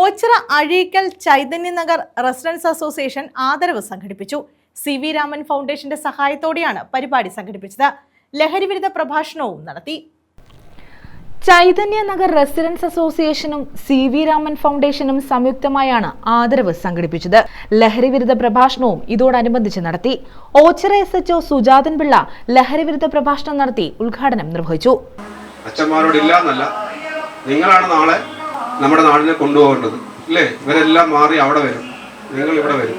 Ochira Azhikkal ചൈതന്യനഗർ residence association ആദരവ് സംഘടിപ്പിച്ചു. C V Raman ഫൗണ്ടേഷന്റെ സഹായത്തോടെയാണ് പരിപാടി സംഘടിപ്പിച്ചത്. ലഹരിവിരുദ്ധ പ്രഭാഷണവും നടത്തി. ചൈതന്യ നഗർ റെസിഡൻസ് അസോസിയേഷനും സി വി രാമൻ ഫൗണ്ടേഷനും സംയുക്തമായാണ് ആദരവ് സംഘടിപ്പിച്ചത്. ലഹരിവിരുദ്ധ പ്രഭാഷണവും ഇതോടനുബന്ധിച്ച് നടത്തി. ഓച്ചിറ എസ് എച്ച്ഒ സുജാതൻ പിള്ള ലഹരിവിരുദ്ധ പ്രഭാഷണം നടത്തി ഉദ്ഘാടനം നിർവഹിച്ചു. അച്ഛന്മാരോടില്ല എന്നല്ല. നിങ്ങളാണ് നാളെ നമ്മുടെ നാടിനെ കൊണ്ടുപോകേണ്ടത്. അല്ലേ? ഇവരെല്ലാം മാറി അവിടെ വരും. നിങ്ങൾ ഇവിടെ വരും.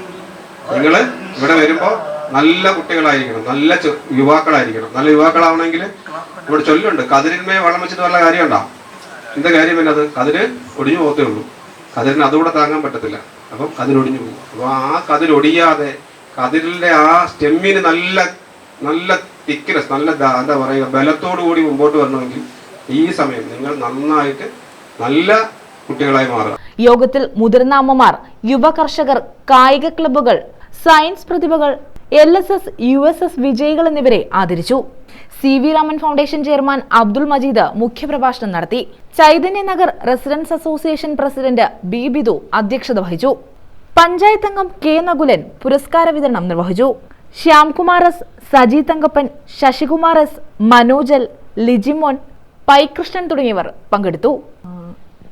നിങ്ങൾ ഇവിടെ വരുമ്പോൾ നല്ല കുട്ടികളായിരിക്കണം. നല്ല യുവാക്കളായിരിക്കണം. നല്ല യുവാക്കളാവണമെങ്കിൽ ഇവിടെ ചൊല്ലുണ്ട്. കതിരിന്മേ വളം വെച്ചിട്ട് വല്ല കാര്യമുണ്ടോ? എന്താ കാര്യം പിന്നെ അത്? കതിര് ഒടിഞ്ഞു പോകത്തേ ഉള്ളൂ. കതിരിന് അതുകൂടെ താങ്ങാൻ പറ്റത്തില്ല. അപ്പം കതിരൊടിഞ്ഞു പോകും. അപ്പോൾ ആ കതിരൊടിയാതെ കതിരിന്റെ ആ സ്റ്റെമ്മിന് നല്ല നല്ല തിക്നെസ് നല്ല എന്താ പറയുക ബലത്തോടു കൂടി മുമ്പോട്ട് വരണമെങ്കിൽ ഈ സമയം നിങ്ങൾ നന്നായിട്ട് നല്ല കുട്ടികളായി മാറുക. യോഗത്തിൽ മുതിർന്ന അമ്മമാർ യുവ കർഷകർ കായിക ക്ലബ്ബുകൾ സയൻസ് പ്രതിഭകൾ L S S U S S വിജയികൾ എന്നിവരെ ആദരിച്ചു. C V Raman foundation chairman Abdul Majeed മുഖ്യപ്രഭാഷണം നടത്തി. Chaitanya Nagar residence association president B Bidu അധ്യക്ഷത വഹിച്ചു. പഞ്ചായത്ത് അംഗം കെ നകുലൻ പുരസ്കാര വിതരണം നിർവഹിച്ചു. ശ്യാംകുമാർ എസ് സജി തങ്കപ്പൻ ശശികുമാർ എസ് മനോജൽ ലിജിമോൻ പൈകൃഷ്ണൻ തുടങ്ങിയവർ പങ്കെടുത്തു.